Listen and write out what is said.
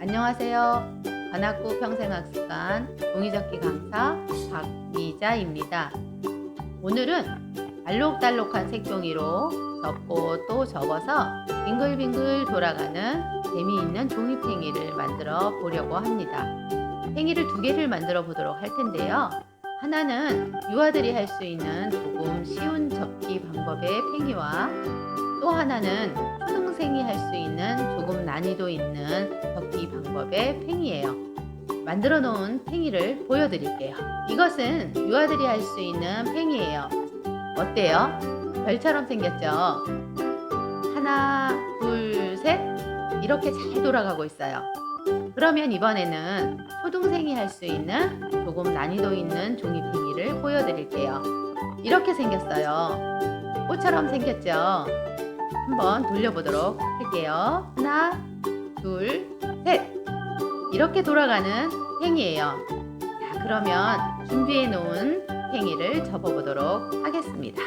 안녕하세요. 관악구 평생학습관 종이접기 강사 박미자입니다. 오늘은 알록달록한 색종이로 접고 또 접어서 빙글빙글 돌아가는 재미있는 종이팽이를 만들어 보려고 합니다. 팽이를 두 개를 만들어 보도록 할 텐데요. 하나는 유아들이 할 수 있는 조금 쉬운 접기 방법의 팽이와 또 하나는 초등생이 할 수 있는 조금 난이도 있는 접기 방법의 팽이에요. 만들어 놓은 팽이를 보여드릴게요. 이것은 유아들이 할 수 있는 팽이에요. 어때요? 별처럼 생겼죠? 하나, 둘, 셋. 이렇게 잘 돌아가고 있어요. 그러면 이번에는 초등생이 할 수 있는 조금 난이도 있는 종이팽이를 보여드릴게요. 이렇게 생겼어요. 꽃처럼 생겼죠? 한번 돌려보도록 할게요. 하나, 둘, 셋. 이렇게 돌아가는 팽이에요. 자, 그러면 준비해 놓은 팽이를 접어보도록 하겠습니다.